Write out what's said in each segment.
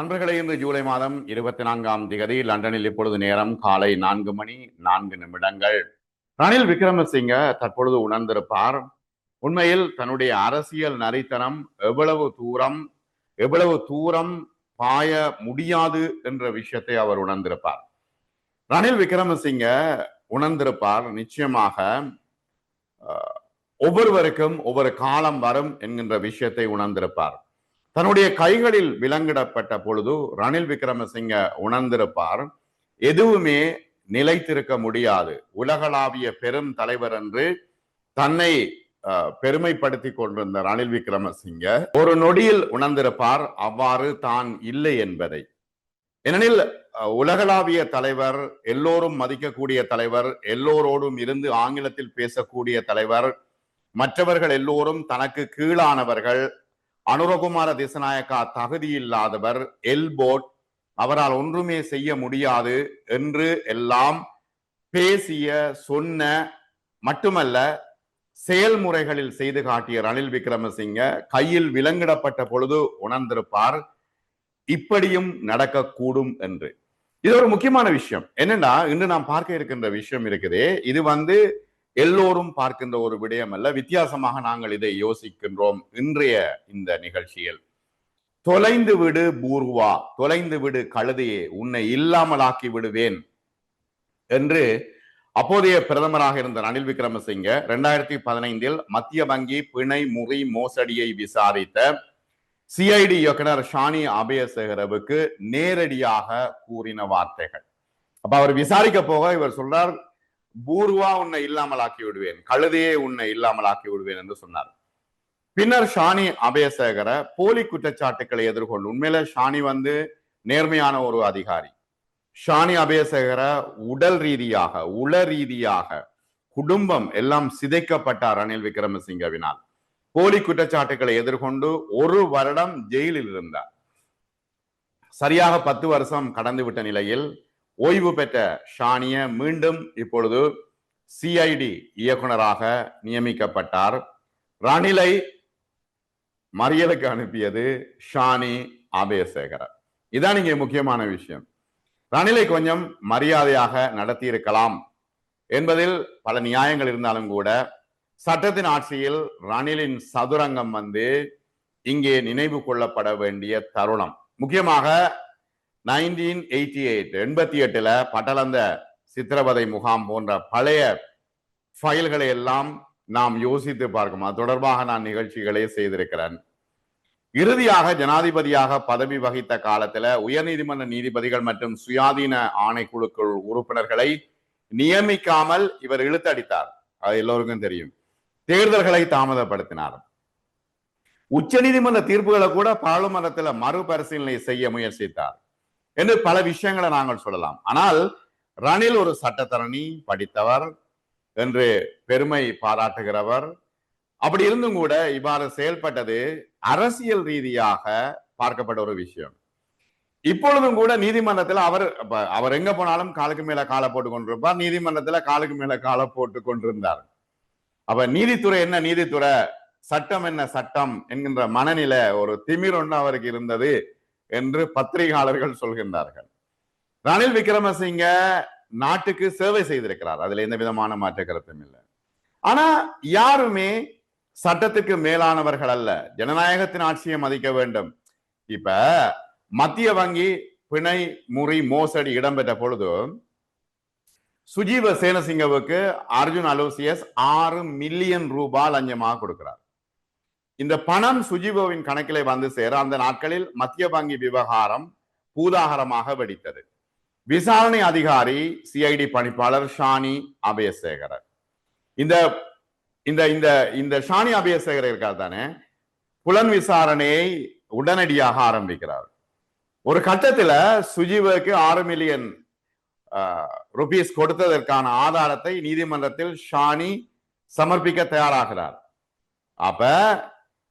நண்பர்களே இன்று ஜூலை மாதம் இருபத்தி நான்காம் திகதி லண்டனில் இப்பொழுது நேரம் காலை நான்கு மணி நான்கு நிமிடங்கள். ரணில் விக்ரமசிங்க தற்பொழுது உணர்ந்திருப்பார். உண்மையில் தன்னுடைய அரசியல் நரித்தனம் எவ்வளவு தூரம் எவ்வளவு தூரம் பாய முடியாது என்ற விஷயத்தை அவர் உணர்ந்திருப்பார். ரணில் விக்ரமசிங்க உணர்ந்திருப்பார் நிச்சயமாக ஒவ்வொருவருக்கும் ஒவ்வொரு காலம் வரும் என்கின்ற விஷயத்தை உணர்ந்திருப்பார். தன்னுடைய கைகளில் விலங்கிடப்பட்ட பொழுது ரணில் விக்ரமசிங்க உணர்ந்திருப்பார் எதுவுமே நிலைத்திருக்க முடியாது. உலகளாவிய பெரும் தலைவர் என்று தன்னை அஹ், பெருமைப்படுத்திக் கொண்டிருந்த ரணில் விக்ரமசிங்க ஒரு நொடியில் உணர்ந்திருப்பார் அவ்வாறு தான் இல்லை என்பதை. ஏனெனில் அஹ், உலகளாவிய தலைவர் எல்லோரும் மதிக்கக்கூடிய தலைவர் எல்லோரோடும் இருந்து ஆங்கிலத்தில் பேசக்கூடிய தலைவர் மற்றவர்கள் எல்லோரும் தனக்கு கீழானவர்கள் அனுரகுமார திசநாயக்கா தகுதியில்லாதவர் எல்போட் அவரால் ஒன்றுமே செய்ய முடியாது என்று எல்லாம் பேசிய சொன்ன மட்டுமல்ல செயல்முறைகளில் செய்து காட்டிய ரணில் விக்ரமசிங்க கையில் விலங்கிடப்பட்ட பொழுது உணர்ந்திருப்பார். இப்படியும் நடக்கக்கூடும் என்று. இது ஒரு முக்கியமான விஷயம். என்னன்னா இன்று நாம் பார்க்க இருக்கின்ற விஷயம் இருக்குதே. இது வந்து எல்லோரும் பார்க்கின்ற ஒரு விடயம் அல்ல வித்தியாசமாக நாங்கள் இதை யோசிக்கின்றோம் இன்றைய இந்த நிகழ்ச்சியில். தொலைந்து விடு பூர்வா தொலைந்து விடு கழுதையே உன்னை இல்லாமலாக்கி விடுவேன் என்று அப்போதைய பிரதமராக இருந்த ரணில் விக்ரமசிங்க இரண்டாயிரத்தி பதினைந்தில் மத்திய வங்கி பிணை முறை மோசடியை விசாரித்த சிஐடி இயக்குனர் ஷானி அபயசேகரவுக்கு நேரடியாக கூறின வார்த்தைகள். அப்ப அவர் விசாரிக்க போக இவர் சொல்றார் பூர்வா உன்னை இல்லாமல் ஆக்கி விடுவேன் கழுதையே உன்னை இல்லாமல் ஆக்கி விடுவேன் என்று சொன்னார். பின்னர் ஷானி அபயசேகர போலி குற்றச்சாட்டுக்களை எதிர்கொண்டு உண்மையில ஷானி வந்து நேர்மையான ஒரு அதிகாரி. ஷானி அபயசேகர உடல் ரீதியாக உள ரீதியாக குடும்பம் எல்லாம் சிதைக்கப்பட்டார் ரணில் விக்ரமசிங்கவினால். போலி குற்றச்சாட்டுக்களை எதிர்கொண்டு ஒரு வருடம் ஜெயிலில் இருந்தார். சரியாக பத்து வருஷம் கடந்து விட்ட நிலையில் ஓய்வு பெற்ற ஷானிய மீண்டும் இப்பொழுது சிஐடி இயக்குனராக நியமிக்கப்பட்டார். ரணிலை மறியலுக்கு அனுப்பியது ஷானி அபயசேகர இதான் இங்கே முக்கியமான விஷயம். ரணிலை கொஞ்சம் மரியாதையாக நடத்தியிருக்கலாம் என்பதில் பல நியாயங்கள் இருந்தாலும் கூட சட்டத்தின் ஆட்சியில் ரணிலின் சதுரங்கம் வந்து இங்கே நினைவு கொள்ளப்பட வேண்டிய தருணம். முக்கியமாக நைன்டீன் எயிட்டி எயிட் எண்பத்தி எட்டுல பட்டளந்த சித்திரவதை முகாம் போன்ற பழைய ஃபைல்களை எல்லாம் நாம் யோசித்து பார்க்கும் அது தொடர்பாக நான் நிகழ்ச்சிகளே செய்திருக்கிறேன். இறுதியாக ஜனாதிபதியாக பதவி வகித்த காலத்துல உயர்நீதிமன்ற நீதிபதிகள் மற்றும் சுயாதீன ஆணைக்குழுக்கள் உறுப்பினர்களை நியமிக்காமல் இவர் இழுத்தடித்தார். அது எல்லோருக்கும் தெரியும். தேர்தல்களை தாமதப்படுத்தினார். உச்சநீதிமன்ற தீர்ப்புகளை கூட பாராளுமன்றத்தில் மறுபரிசீலனை செய்ய முயற்சித்தார். என்று பல விஷயங்களை நாங்கள் சொல்லலாம். ஆனால் ரணில் ஒரு சட்டத்தரணி படித்தவர் என்று பெருமை பாராட்டுகிறவர். அப்படி இருந்தும் கூட இவ்வாறு செயல்பட்டது அரசியல் ரீதியாக பார்க்கப்பட்ட ஒரு விஷயம். இப்பொழுதும் கூட நீதிமன்றத்தில் அவர் அவர் எங்க போனாலும் காலுக்கு மேல காலை போட்டு கொண்டிருப்பார் நீதிமன்றத்துல காலுக்கு மேல காலை போட்டு கொண்டிருந்தார். அப்ப நீதித்துறை என்ன நீதித்துறை? சட்டம் என்ன சட்டம்? என்கின்ற மனநிலை ஒரு திமிர் ஒன்று அவருக்கு இருந்தது. என்று பத்திரிகையாளர்கள் சொல்கின்றார்கள். ரணில் விக்ரமசிங்க நாட்டுக்கு சேவை செய்திருக்கிறார். அதுல எந்த விதமான மாற்ற கருத்தும் இல்லை. ஆனா யாருமே சட்டத்துக்கு மேலானவர்கள் அல்ல. ஜனநாயகத்தின் ஆட்சியை மதிக்க வேண்டும். இப்ப மத்திய வங்கி பிணை முறி மோசடி இடம்பெற்ற பொழுது சுஜீவ சேனசிங்கவுக்கு அர்ஜுன் அலோசியஸ் ஆறு மில்லியன் ரூபாய் லஞ்சமாக கொடுக்கிறார். இந்த பணம் சுஜீவோவின் கணக்கிலே வந்து சேர அந்த நாட்களில் மத்திய வங்கி விவகாரம் பூதாகரமாக வெடித்தது. விசாரணை அதிகாரி சிஐடி பணிப்பாளர் ஷானி அபயசேகரர். இந்த இந்த இந்த இந்த ஷானி அபயசேகர் இருக்கார் தானே? புலன் விசாரணையை உடனடியாக ஆரம்பிக்கிறார். ஒரு கட்டத்துல சுஜீவுக்கு ஆறு மில்லியன் ருபீஸ் கொடுத்ததற்கான ஆதாரத்தை நீதிமன்றத்தில் ஷானி சமர்ப்பிக்க தயாராகிறார். அப்ப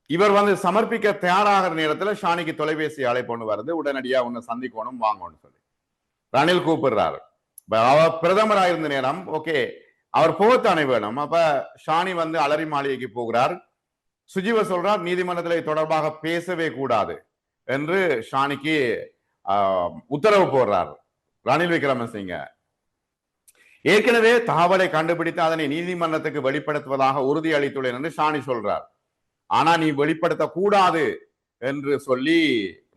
இவர் வந்து சமர்ப்பிக்க தயாராகிற நேரத்துல ஷானிக்கு தொலைபேசி அழைப்பு ஒண்ணு வருது. உடனடியா உன்னை சந்திக்கணும் வாங்கணும்னு சொல்லி. ரணில் கூப்பிடுறாரு. அவர் பிரதமராக இருந்த நேரம் ஓகே அவர் போகத்தானே வேணும். அப்ப ஷானி வந்து அலரி மாளிகைக்கு போகிறார். சுஜீவ சொல்றார் நீதிமன்றத்தில் தொடர்பாக பேசவே கூடாது என்று ஷானிக்கு ஆஹ், உத்தரவு போடுறார். ரணில் விக்ரமசிங்க. ஏற்கனவே தகவலை கண்டுபிடித்து அதனை நீதிமன்றத்துக்கு வெளிப்படுத்துவதாக உறுதி அளித்துள்ளேன் என்று ஷானி சொல்றார். ஆனா நீ வெளிப்படுத்த கூடாது என்று சொல்லி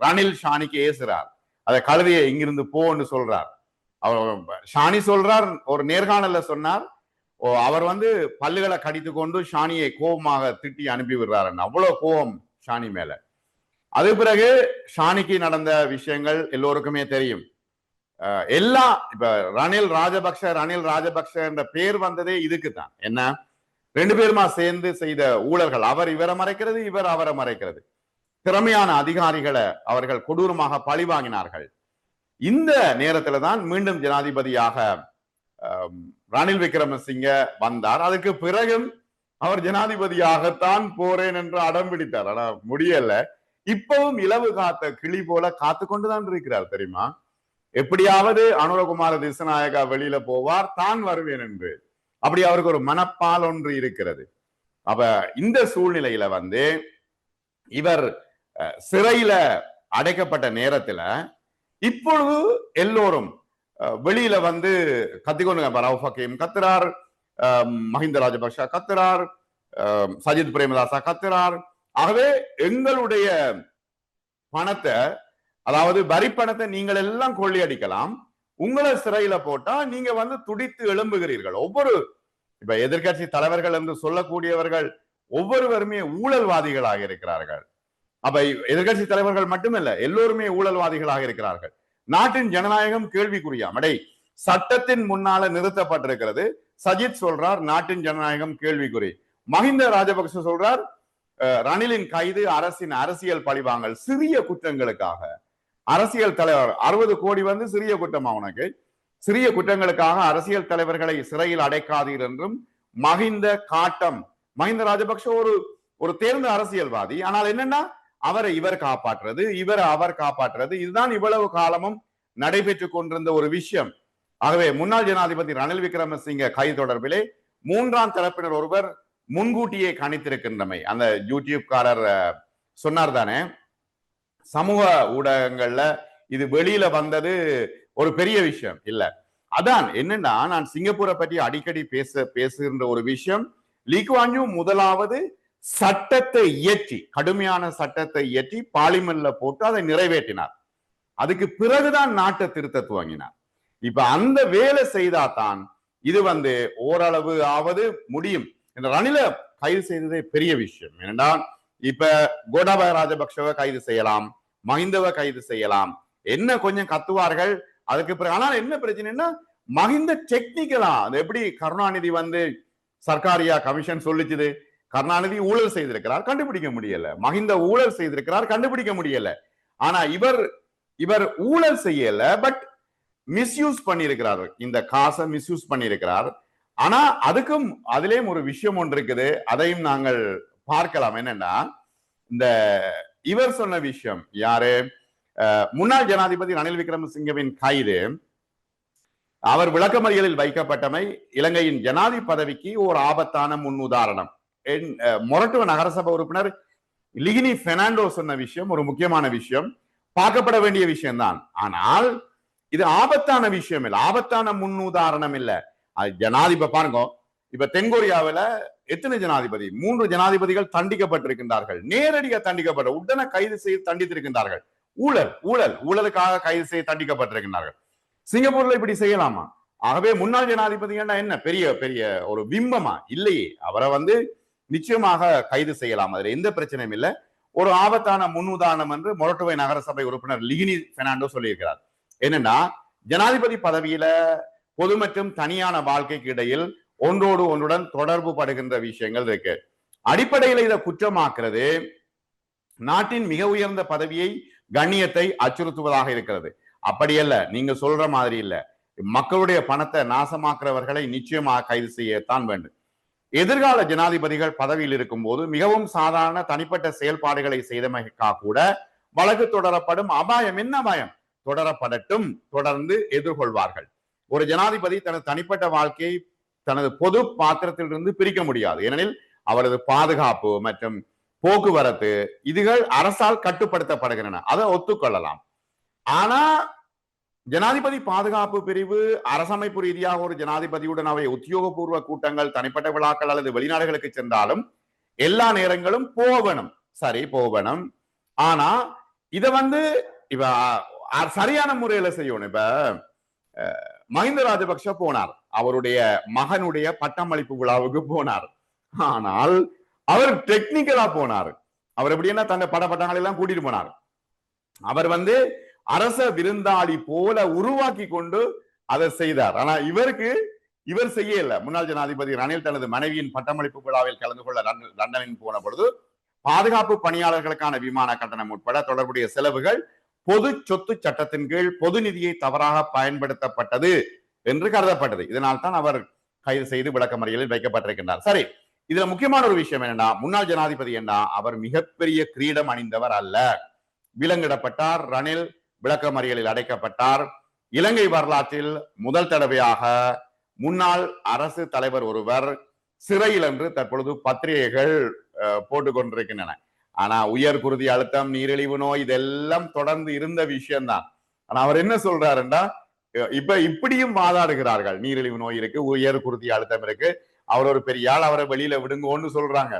ரணில் ஷானிக்கு ஏசுறார். அதை கழுதைய இங்கிருந்து போன்னு சொல்றார். அவர் ஷானி சொல்றார் ஒரு நேர்காணல்ல சொன்னார். ஓ, அவர் வந்து பல்லுகளை கடித்து கொண்டு ஷானியை கோபமாக திட்டி அனுப்பி விடுறாரு அவ்வளவு கோபம் ஷானி மேல. அது பிறகு ஷானிக்கு நடந்த விஷயங்கள் எல்லோருக்குமே தெரியும். எல்லா இப்ப ரணில் ராஜபக்ஷ ரணில் ராஜபக்ஷ என்ற பேர் வந்ததே இதுக்கு தான் என்ன? ரெண்டு பேருமா சேர்ந்து செய்த ஊழல்கள் அவர் இவரை மறைக்கிறது இவர் அவரை மறைக்கிறது. திறமையான அதிகாரிகளை அவர்கள் கொடூரமாக பழி வாங்கினார்கள். இந்த நேரத்துல தான் மீண்டும் ஜனாதிபதியாக ரணில் விக்ரமசிங்க வந்தார். அதுக்கு பிறகும் அவர் ஜனாதிபதியாகத்தான் போறேன் என்று அடம் பிடித்தார். ஆனா முடியல. இப்பவும் இலவு காத்த கிளி போல காத்து கொண்டுதான் இருக்கிறார் தெரியுமா? எப்படியாவது அனுரகுமார திசநாயகா வெளியில போவார் தான் வருவேன் என்று. அப்படி அவருக்கு ஒரு மனப்பால் ஒன்று இருக்கிறது. அப்ப இந்த சூழ்நிலையில வந்து இவர் சிறையில அடைக்கப்பட்ட நேரத்துல இப்பொழுது எல்லோரும் வெளியில வந்து கத்திக்கொண்டு ரவு ஹக்கீம் கத்துறார் மஹிந்த ராஜபக்ஷ கத்துறார் சஜித் பிரேமதாசா கத்துறார். ஆகவே எங்களுடைய பணத்தை அதாவது வரி பணத்தை நீங்கள் எல்லாம் கொள்ளையடிக்கலாம். உங்களை சிறையில போட்டா நீங்க வந்து துடித்து எழும்புகிறீர்கள். ஒவ்வொரு இப்ப எதிர்கட்சி தலைவர்கள் என்று சொல்லக்கூடியவர்கள் ஒவ்வொருவருமே ஊழல்வாதிகளாக இருக்கிறார்கள். அப்ப எதிர்கட்சி தலைவர்கள் மட்டுமல்ல எல்லோருமே ஊழல்வாதிகளாக இருக்கிறார்கள். நாட்டின் ஜனநாயகம் கேள்விக்குறியாம். அடை சட்டத்தின் முன்னால நிறுத்தப்பட்டிருக்கிறது. சஜித் சொல்றார் நாட்டின் ஜனநாயகம் கேள்விக்குறி. மஹிந்த ராஜபக்ச சொல்றார் அஹ், ரணிலின் கைது அரசின் அரசியல் பழிவாங்கல் சிறிய குற்றங்களுக்காக. அரசியல் தலைவர் அறுபது கோடி வந்து சிறிய குற்றமா உனக்கு? சிறிய குற்றங்களுக்காக அரசியல் தலைவர்களை சிறையில் அடைக்காதீர் என்றும் மஹிந்த காட்டம். மஹிந்த ராஜபக்ஷ ஒரு ஒரு தேர்ந்த அரசியல்வாதி. ஆனால் என்னன்னா அவரை இவர் காப்பாற்றுறது இவர் அவர் காப்பாற்றுறது இதுதான் இவ்வளவு காலமும் நடைபெற்று கொண்டிருந்த ஒரு விஷயம். ஆகவே முன்னாள் ஜனாதிபதி ரணில் விக்ரமசிங்க கைது தொடர்பிலே மூன்றாம் தரப்பினர் ஒருவர் முன்கூட்டியே கணித்திருக்கின்றமை. அந்த யூடியூப்காரர் சொன்னார் தானே? சமூக ஊடகங்கள்ல இது வெளியில வந்தது ஒரு பெரிய விஷயம். இல்ல. அதான் என்னன்னா நான் சிங்கப்பூரை பற்றி அடிக்கடி பேச பேசுகின்ற ஒரு விஷயம். லீக்வான்யூ முதலாவது சட்டத்தை இயற்றி கடுமையான சட்டத்தை இயற்றி பார்லிமெண்ட்ல போட்டு அதை நிறைவேற்றினார். அதுக்கு பிறகுதான் நாட்டை திருத்த துவங்கினார். இப்ப அந்த வேலை செய்தாதான் இது வந்து ஓரளவு ஆவது முடியும். இந்த ரணில கைது செய்ததே பெரிய விஷயம். ஏனென்றா இப்ப கோடாபாய ராஜபக்ஷவை கைது செய்யலாம். மஹிந்தவை கைது செய்யலாம். என்ன கொஞ்சம் கத்துவார்கள்? அதுக்கு பிறகு ஆனால் என்ன பிரச்சனைன்னா மஹிந்த டெக்னிக்கலா அது எப்படி கருணாநிதி வந்து சர்க்காரியா கமிஷன் சொல்லிச்சுது? கருணாநிதி ஊழல் செய்திருக்கிறார் கண்டுபிடிக்க முடியல. மஹிந்த ஊழல் செய்திருக்கிறார் கண்டுபிடிக்க முடியல. ஆனா இவர் இவர் ஊழல் செய்யல பட் மிஸ்யூஸ் பண்ணியிருக்கிறார். இந்த காசை மிஸ்யூஸ் பண்ணியிருக்கிறார். ஆனா அதுக்கும் அதுலயும் ஒரு விஷயம் ஒன்று இருக்குது. அதையும் நாங்கள் பார்க்கலாம். என்னன்னா இந்த இவர் சொன்ன விஷயம் யாரு? அஹ், முன்னாள் ஜனாதிபதி ரணில் விக்ரமசிங்கவின் கைது. அவர் விளக்கமறியலில் வைக்கப்பட்டமை இலங்கையின் ஜனாதி பதவிக்கு ஒரு ஆபத்தான முன்னுதாரணம். என்- மொரட்டுவ நகரசபை உறுப்பினர் லிகினி பெர்னாண்டோ சொன்ன விஷயம் ஒரு முக்கியமான விஷயம். பார்க்கப்பட வேண்டிய விஷயம்தான். ஆனால் இது ஆபத்தான விஷயம் இல்லை. ஆபத்தான முன்னுதாரணம் இல்ல. அது ஜனாதிபதி பாருங்க இப்ப தென்கொரியாவில எத்தனை ஜனாதிபதி? மூன்று ஜனாதிபதிகள் தண்டிக்கப்பட்டிருக்கின்றார்கள். நேரடியாக தண்டிக்கப்பட்ட உடனே கைது செய்து தண்டித்திருக்கின்றார்கள். ஊழல் ஊழல் ஊழலுக்காக கைது செய்து தண்டிக்கப்பட்டிருக்கின்றார்கள். சிங்கப்பூர்ல இப்படி செய்யலாமா? ஆகவே முன்னாள் ஜனாதிபதினா என்ன? பெரிய பெரிய ஒரு பிம்பமா? இல்லையே. அவரை வந்து நிச்சயமாக கைது செய்யலாம். அதுல எந்த பிரச்சனையும் இல்லை. ஒரு ஆபத்தான முன்னுதாரணம் என்று மொரட்டுவை நகரசபை உறுப்பினர் லிகினி பெர்னாண்டோ சொல்லியிருக்கிறார். என்னன்னா ஜனாதிபதி பதவியில பொது மற்றும் தனியான வாழ்க்கைக்கு இடையில் ஒன்றோடு ஒன்றுடன் தொடர்பு படுகின்ற விஷயங்கள் இருக்கு. அடிப்படையில இதை குற்றமாக்குறது நாட்டின் மிக உயர்ந்த பதவியை கண்ணியத்தை அச்சுறுத்துவதாக இருக்கிறது. அப்படியல்ல நீங்க சொல்ற மாதிரி இல்ல. மக்களுடைய பணத்தை நாசமாக்குறவர்களை நிச்சயமாக கைது செய்யத்தான் வேண்டும். எதிர்கால ஜனாதிபதிகள் பதவியில் இருக்கும்போது மிகவும் சாதாரண தனிப்பட்ட செயல்பாடுகளை செய்தமைக்கா கூட வழக்கு தொடரப்படும். அபாயம் என்ன அபாயம்? தொடரப்படட்டும் தொடர்ந்து எதிர்கொள்வார்கள். ஒரு ஜனாதிபதி தனது தனிப்பட்ட வாழ்க்கையை தனது பொது பாத்திரத்திலிருந்து பிரிக்க முடியாது. ஏனெனில் அவரது பாதுகாப்பு மற்றும் போக்குவரத்து இதுகள் அரசால் கட்டுப்படுத்தப்படுகின்றன. அதை ஒத்துக்கொள்ளலாம். ஆனா ஜனாதிபதி பாதுகாப்பு பிரிவு அரசமைப்பு ரீதியாக ஒரு ஜனாதிபதியுடன் அவை உத்தியோகபூர்வ கூட்டங்கள் தனிப்பட்ட விழாக்கள் அல்லது வெளிநாடுகளுக்கு சென்றாலும் எல்லா நேரங்களும் போவணும் சரி போவணும் ஆனா இத வந்து இப்ப சரியான முறையில செய்யணும். இப்ப அஹ், மஹிந்த ராஜபக்ஷ போனார். அவருடைய மகனுடைய பட்டமளிப்பு விழாவுக்கு போனார். ஆனால் அவர் டெக்னிக்கலா போனார். அவர் எப்படின்னா தன்னை பட பட்டங்களை எல்லாம் கூட்டிட்டு போனார். அவர் வந்து அரச விருந்தாளி போல உருவாக்கி கொண்டு அதை செய்தார். ஆனா இவருக்கு இவர் செய்யல. முன்னாள் ஜனாதிபதி ரணில் தனது மனைவியின் பட்டமளிப்பு விழாவில் கலந்து கொள்ள லண்டனின் போன பொழுது பாதுகாப்பு பணியாளர்களுக்கான விமான கட்டணம் உட்பட தொடர்புடைய செலவுகள் பொது சொத்து சட்டத்தின் கீழ் பொது நிதியை தவறாக பயன்படுத்தப்பட்டது என்று கருதப்பட்டது. இதனால் தான் அவர் கைது செய்து விளக்கமறியலில் வைக்கப்பட்டிருக்கின்றார். சரி இதுல முக்கியமான ஒரு விஷயம் என்னன்னா முன்னாள் ஜனாதிபதி என்ன? அவர் மிகப்பெரிய கிரீடம் அணிந்தவர் அல்ல. விலங்கிடப்பட்டார் ரணில் விளக்கமறியலில் அடைக்கப்பட்டார். இலங்கை வரலாற்றில் முதல் தடவையாக முன்னாள் அரசு தலைவர் ஒருவர் சிறையில் என்று தற்பொழுது பத்திரிகைகள் அஹ், போட்டுக் கொண்டிருக்கின்றன ஆனா உயர் குருதி அழுத்தம் நீரிழிவு நோய் இதெல்லாம் தொடர்ந்து இருந்த விஷயம்தான். ஆனா அவர் என்ன சொல்றாருன்னா இப்ப இப்படியும் வாதாடுகிறார்கள். நீரிழிவு நோய் இருக்கு உயர் குருதி அழுத்தம் இருக்கு. அவர் ஒரு பெரிய ஆள் அவரை வெளியில விடுங்கோன்னு சொல்றாங்க.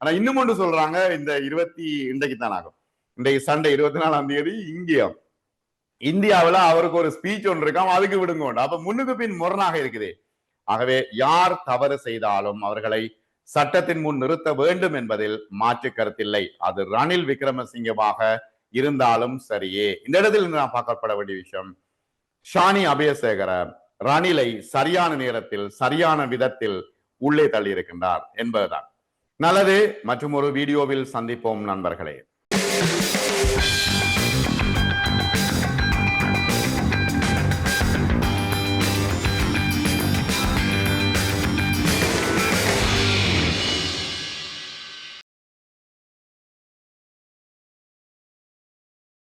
ஆனா இன்னும் ஒன்று சொல்றாங்க இந்த இருபத்தி இன்றைக்கு தான் ஆகும். இன்றைக்கு சண்டே இருபத்தி நாலாம் தேதி இங்கேயும். இந்தியாவுல அவருக்கு ஒரு ஸ்பீச் ஒன்று இருக்காம் அதுக்கு விடுங்க அப்ப முன்னுக்கு பின் முரணாக இருக்குது. ஆகவே யார் தவறு செய்தாலும் அவர்களை சட்டத்தின் முன் நிறுத்த வேண்டும் என்பதில் மாற்று கருத்தில்லை. அது ரணில் விக்ரமசிங்கமாக இருந்தாலும் சரியே. இந்த இடத்தில் நான் பார்க்கப்பட வேண்டிய விஷயம் ஷானி அபயசேகர ரணிலை சரியான நேரத்தில் சரியான விதத்தில் உள்ளே தள்ளியிருக்கின்றார் என்பதுதான். நல்லது மற்றும் ஒரு வீடியோவில் சந்திப்போம் நண்பர்களே.